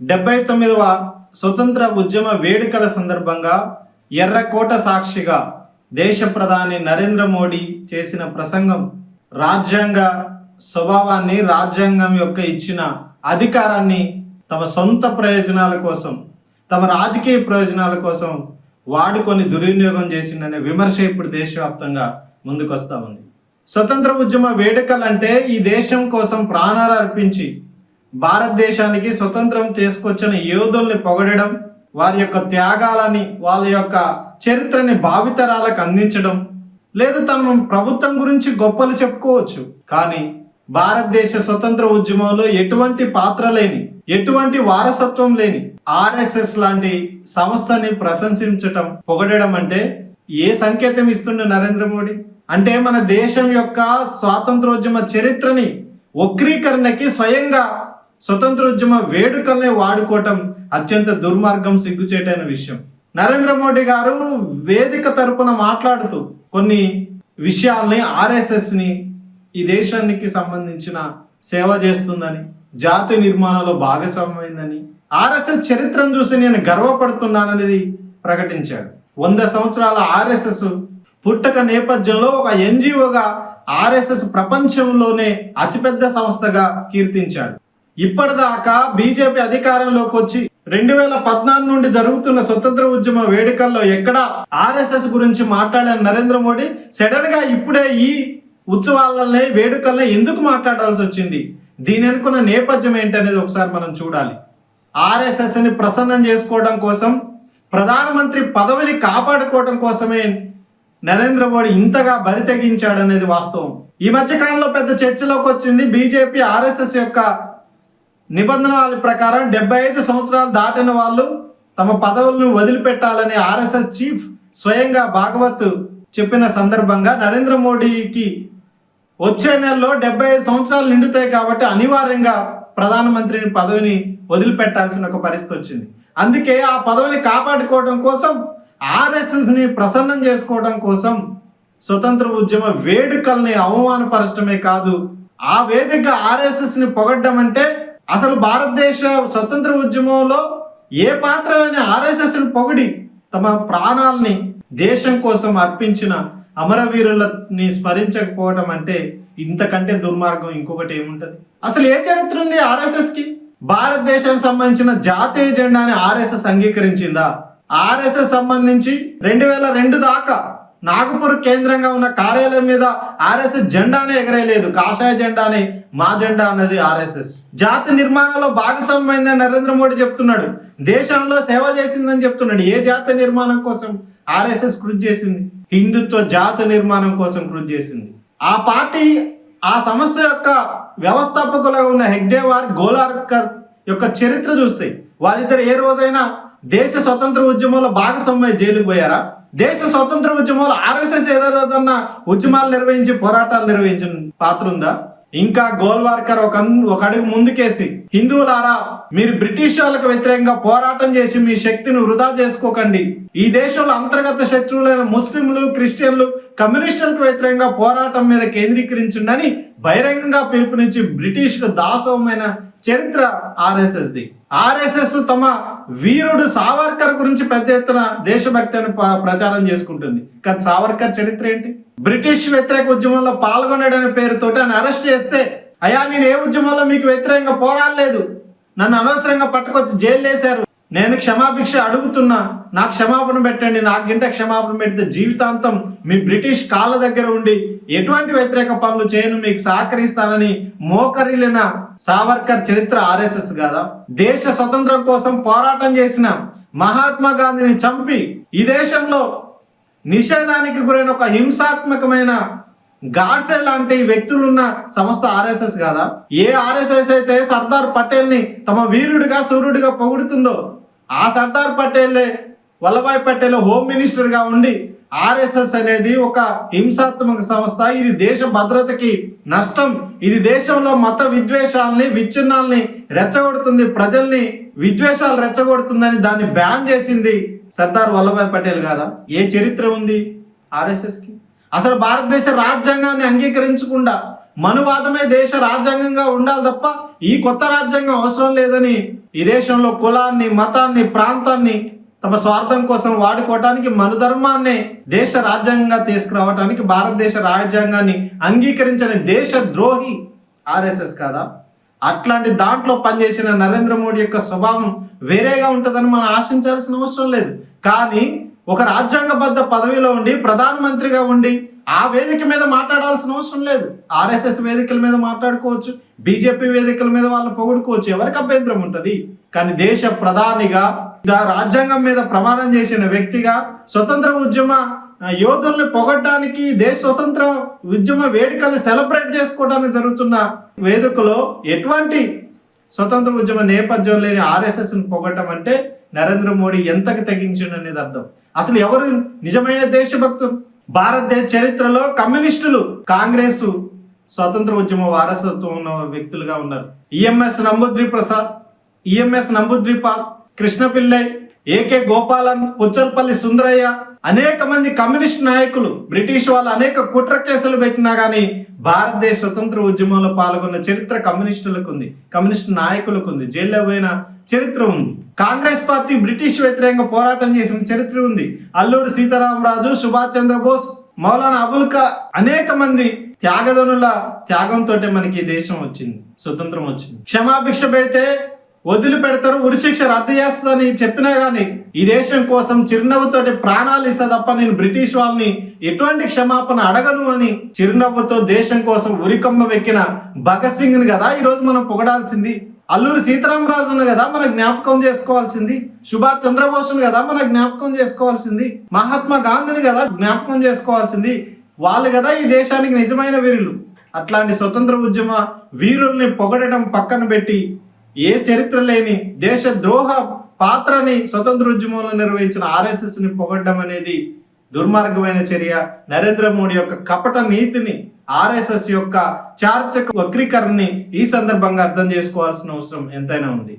డెబ్బై తొమ్మిదవ స్వతంత్ర ఉద్యమ వేడుకల సందర్భంగా ఎర్రకోట సాక్షిగా దేశ ప్రధాని నరేంద్ర మోడీ చేసిన ప్రసంగం రాజ్యాంగ స్వభావాన్ని రాజ్యాంగం యొక్క ఇచ్చిన అధికారాన్ని తమ సొంత ప్రయోజనాల కోసం తమ రాజకీయ ప్రయోజనాల కోసం వాడుకొని దుర్వినియోగం చేసిందనే విమర్శ ఇప్పుడు దేశవ్యాప్తంగా ముందుకొస్తా ఉంది. స్వతంత్ర ఉద్యమ వేడుకలంటే ఈ దేశం కోసం ప్రాణాలు అర్పించి భారతదేశానికి స్వతంత్రం తీసుకొచ్చిన యోధుల్ని పొగడడం వారి యొక్క త్యాగాలని వాళ్ళ యొక్క చరిత్రని భావితరాలకు అందించడం లేదు తన ప్రభుత్వం గురించి గొప్పలు చెప్పుకోవచ్చు. కానీ భారతదేశ స్వతంత్ర ఉద్యమంలో ఎటువంటి పాత్ర లేని ఎటువంటి వారసత్వం లేని ఆర్ఎస్ఎస్ లాంటి సంస్థని ప్రశంసించటం పొగడడం అంటే ఏ సంకేతం ఇస్తుండే నరేంద్ర మోడీ? అంటే మన దేశం యొక్క స్వాతంత్రోద్యమ చరిత్రని వక్రీకరణకి స్వయంగా స్వతంత్రోద్యమ వేడుకల్నే వాడుకోవటం అత్యంత దుర్మార్గం సిగ్గుచేటైన విషయం. నరేంద్ర మోడీ గారు వేదిక తరపున మాట్లాడుతూ కొన్ని విషయాల్ని ఆర్ఎస్ఎస్ని ఈ దేశానికి సంబంధించిన సేవ చేస్తుందని జాతి నిర్మాణంలో భాగస్వామ్యమైందని ఆర్ఎస్ఎస్ చరిత్రను చూసి నేను గర్వపడుతున్నాననేది ప్రకటించాడు. వంద సంవత్సరాల ఆర్ఎస్ఎస్ పుట్టక నేపథ్యంలో ఒక ఎన్జిఓగా ఆర్ఎస్ఎస్ ప్రపంచంలోనే అతిపెద్ద సంస్థగా కీర్తించాడు. ఇప్పటిదాకా బీజేపీ అధికారంలోకి వచ్చి రెండు వేల పద్నాలుగు నుండి జరుగుతున్న స్వతంత్ర ఉద్యమ వేడుకల్లో ఎక్కడ ఆర్ఎస్ఎస్ గురించి మాట్లాడిన నరేంద్ర మోడీ సడన్గా ఇప్పుడే ఈ ఉత్సవాలనే వేడుకల్ని ఎందుకు మాట్లాడాల్సి వచ్చింది? దీని అనుకున్న నేపథ్యం ఏంటనేది ఒకసారి మనం చూడాలి. ఆర్ఎస్ఎస్ని ప్రసన్నం చేసుకోవడం కోసం ప్రధానమంత్రి పదవిని కాపాడుకోవడం కోసమే నరేంద్ర మోడీ ఇంతగా బరి తెగించాడనేది వాస్తవం. ఈ మధ్య కాలంలో పెద్ద చర్చలోకి వచ్చింది బీజేపీ ఆర్ఎస్ఎస్ యొక్క నిబంధనల ప్రకారం డెబ్బై ఐదు సంవత్సరాలు దాటిన వాళ్ళు తమ పదవులను వదిలిపెట్టాలని ఆర్ఎస్ఎస్ చీఫ్ స్వయంగా భాగవత్ చెప్పిన సందర్భంగా నరేంద్ర మోడీకి వచ్చే నెలలో డెబ్బై ఐదు సంవత్సరాలు నిండుతాయి కాబట్టి అనివార్యంగా ప్రధానమంత్రిని పదవిని వదిలిపెట్టాల్సిన ఒక పరిస్థితి వచ్చింది. అందుకే ఆ పదవిని కాపాడుకోవడం కోసం ఆర్ఎస్ఎస్ని ప్రసన్నం చేసుకోవడం కోసం స్వతంత్ర ఉద్యమ వేడుకల్ని అవమానపరచడమే కాదు ఆ వేదిక ఆర్ఎస్ఎస్ని పొగడ్డం అంటే అసలు భారతదేశ స్వతంత్ర ఉద్యమంలో ఏ పాత్ర అని ఆర్ఎస్ఎస్ పొగిడి తమ ప్రాణాలని దేశం కోసం అర్పించిన అమరవీరులని స్మరించకపోవడం అంటే ఇంతకంటే దుర్మార్గం ఇంకొకటి ఏముంటది? అసలు ఏ చరిత్ర ఉంది ఆర్ఎస్ఎస్కి? భారతదేశానికి సంబంధించిన జాతీయ జెండాని ఆర్ఎస్ఎస్ అంగీకరించిందా? ఆర్ఎస్ఎస్ సంబంధించి రెండు వేల రెండు దాకా నాగపూర్ కేంద్రంగా ఉన్న కార్యాలయం మీద ఆర్ఎస్ఎస్ జెండానే ఎగరేయలేదు కాషాయ జెండానే మా జెండా అన్నది ఆర్ఎస్ఎస్. జాతి నిర్మాణంలో భాగస్వామ్యమైందని నరేంద్ర మోడీ చెప్తున్నాడు. దేశంలో సేవ చేసిందని చెప్తున్నాడు. ఏ జాతి నిర్మాణం కోసం ఆర్ఎస్ఎస్ కృషి చేసింది? హిందుత్వ జాతి నిర్మాణం కోసం కృషి చేసింది. ఆ పార్టీ ఆ సంస్థ యొక్క వ్యవస్థాపకులుగా ఉన్న హెగ్డేవార్ గోలార్కర్ యొక్క చరిత్ర చూస్తే వాళ్ళిద్దరు ఏ రోజైనా దేశ స్వతంత్ర ఉద్యమంలో భాగస్వామ్య జైలుకు పోయారా? దేశ స్వతంత్ర ఉద్యమంలో ఆర్ఎస్ఎస్ ఏదైనా ఉద్యమాలు నిర్వహించి పోరాటాలు నిర్వహించిన పాత్ర ఉందా? ఇంకా గోల్వార్కర్ ఒక ఒక అడుగు ముందుకేసి హిందువులారా మీరు బ్రిటిష్ వాళ్ళకు వ్యతిరేకంగా పోరాటం చేసి మీ శక్తిని వృధా చేసుకోకండి. ఈ దేశంలో అంతర్గత శత్రువులైన ముస్లింలు క్రిస్టియన్లు కమ్యూనిస్టులకు వ్యతిరేకంగా పోరాటం మీద కేంద్రీకరించిండని బహిరంగంగా పిలుపునిచ్చి బ్రిటిష్కు దాసోహమైన చరిత్ర ఆర్ఎస్ఎస్ ది ఆర్ఎస్ఎస్ తమ వీరుడు సావర్కర్ గురించి పెద్ద ఎత్తున దేశభక్తి అని ప్రచారం చేసుకుంటుంది. కానీ సావర్కర్ చరిత్ర ఏంటి? బ్రిటిష్ వ్యతిరేక ఉద్యమంలో పాల్గొనడనే పేరుతో ఆయన అరెస్ట్ చేస్తే అయ్యా నేను ఏ ఉద్యమంలో మీకు వ్యతిరేకంగా పోరాడలేదు. నన్ను అనవసరంగా పట్టుకొచ్చి జైలు వేశారు. నేను క్షమాభిక్ష అడుగుతున్నా. నాకు క్షమాపణ పెట్టండి. నాకు గింట క్షమాపణ పెడితే జీవితాంతం మీ బ్రిటిష్ కాళ్ళ దగ్గర ఉండి ఎటువంటి వ్యతిరేక పనులు చేయను. మీకు సహకరిస్తానని మోకరిలిన సావర్కర్ చరిత్ర ఆర్ఎస్ఎస్ కాదా. దేశ స్వతంత్రం కోసం పోరాటం చేసిన మహాత్మా గాంధీని చంపి ఈ దేశంలో నిషేధానికి గురైన ఒక హింసాత్మకమైన గాడ్సే లాంటి వ్యక్తులున్న సంస్థ ఆర్ఎస్ఎస్ కాదా? ఏ ఆర్ఎస్ఎస్ అయితే సర్దార్ పటేల్ని తమ వీరుడిగా సూర్యుడిగా పొగుడుతుందో ఆ సర్దార్ పటేలే వల్లభాయ్ పటేల్ హోమ్ మినిస్టర్గా ఉండి ఆర్ఎస్ఎస్ అనేది ఒక హింసాత్మక సంస్థ. ఇది దేశ భద్రతకి నష్టం. ఇది దేశంలో మత విద్వేషాలని విచ్ఛిన్నాల్ని రెచ్చగొడుతుంది. ప్రజల్ని విద్వేషాలు రెచ్చగొడుతుందని దాన్ని బ్యాన్ చేసింది సర్దార్ వల్లభాయ్ పటేల్ కాదా? ఏ చరిత్ర ఉంది ఆర్ఎస్ఎస్కి? అసలు భారతదేశ రాజ్యాంగాన్ని అంగీకరించకుండా మనువాదమే దేశ రాజ్యాంగంగా ఉండాలి తప్ప ఈ కొత్త రాజ్యాంగం అవసరం లేదని ఈ దేశంలో కులాన్ని మతాన్ని ప్రాంతాన్ని తమ స్వార్థం కోసం వాడుకోవటానికి మనుధర్మాన్ని దేశ రాజ్యాంగంగా తీసుకురావటానికి భారతదేశ రాజ్యాంగాన్ని అంగీకరించని దేశ ద్రోహి ఆర్ఎస్ఎస్ కాదా? అట్లాంటి దాంట్లో పనిచేసిన నరేంద్ర మోడీ యొక్క స్వభావం వేరేగా ఉంటుందని మనం ఆశించాల్సిన అవసరం లేదు. కానీ ఒక రాజ్యాంగబద్ధ పదవిలో ఉండి ప్రధానమంత్రిగా ఉండి ఆ వేదిక మీద మాట్లాడాల్సిన అవసరం లేదు. ఆర్ఎస్ఎస్ వేదికల మీద మాట్లాడుకోవచ్చు బీజేపీ వేదికల మీద వాళ్ళని పొగుడుకోవచ్చు ఎవరికి అభ్యంతరం ఉంటుంది? కానీ దేశ ప్రధానిగా రాజ్యాంగం మీద ప్రమాణం చేసిన వ్యక్తిగా స్వతంత్ర ఉద్యమ యోధుల్ని పొగడ్డానికి దేశ స్వతంత్ర ఉద్యమ వేడుకల్ని సెలబ్రేట్ చేసుకోవడానికి జరుగుతున్న వేదికలో ఎటువంటి స్వతంత్ర ఉద్యమ నేపథ్యం లేని ఆర్ఎస్ఎస్ని పొగట్టం అంటే నరేంద్ర మోడీ ఎంతకి తెగించిండు అనేది అర్థం. అసలు ఎవరు నిజమైన దేశభక్తులు? భారతదేశ చరిత్రలో కమ్యూనిస్టులు కాంగ్రెస్ స్వతంత్ర ఉద్యమ వారసత్వం ఉన్న వ్యక్తులుగా ఉన్నారు. EMS Namboodiri Prasad EMS Namboodiripad Krishna Pillai AK Gopalan Puchalapalli Sundarayya అనేక మంది కమ్యూనిస్ట్ నాయకులు బ్రిటిష్ వాళ్ళు అనేక కుట్ర కేసులు పెట్టినా కానీ భారతదేశ స్వతంత్ర ఉద్యమంలో పాల్గొన్న చరిత్ర కమ్యూనిస్టులకు ఉంది కమ్యూనిస్ట్ నాయకులకు ఉంది జైల్లో పోయిన చరిత్ర ఉంది. కాంగ్రెస్ పార్టీ బ్రిటిష్ వ్యతిరేకంగా పోరాటం చేసిన చరిత్ర ఉంది. అల్లూరి సీతారామరాజు సుభాష్ చంద్రబోస్ మౌలానా అబుల్ కా అనేక మంది త్యాగదనుల త్యాగంతో మనకి ఈ దేశం వచ్చింది స్వతంత్రం వచ్చింది. క్షమాభిక్ష పెడితే వదిలిపెడతారు ఉరిశిక్ష రద్దు చేస్తుందని చెప్పినా కానీ ఈ దేశం కోసం చిరునవ్వుతోటి ప్రాణాలు ఇస్తా తప్ప నేను బ్రిటిష్ వాళ్ళని ఎటువంటి క్షమాపణ అడగను అని చిరునవ్వుతో దేశం కోసం ఉరికమ్మ వెక్కిన భగత్ సింగ్ని కదా ఈరోజు మనం పొగడాల్సింది. అల్లూరి సీతారామరాజును కదా మన జ్ఞాపకం చేసుకోవాల్సింది. సుభాష్ చంద్రబోసును కదా మన జ్ఞాపకం చేసుకోవాల్సింది. మహాత్మా గాంధీని కదా జ్ఞాపకం చేసుకోవాల్సింది. వాళ్ళు కదా ఈ దేశానికి నిజమైన వీరులు. అట్లాంటి స్వతంత్ర ఉద్యమ వీరుల్ని పొగడటం పక్కన పెట్టి ఏ చరిత్ర లేని దేశ ద్రోహ పాత్రని స్వతంత్ర ఉద్యమంలో నిర్వహించిన ఆర్ఎస్ఎస్ని పొగడ్డం అనేది దుర్మార్గమైన చర్య. నరేంద్ర మోడీ యొక్క కపట నీతిని ఆర్ఎస్ఎస్ యొక్క చారిత్రక వక్రీకరణని ఈ సందర్భంగా అర్థం చేసుకోవాల్సిన అవసరం ఎంతైనా ఉంది.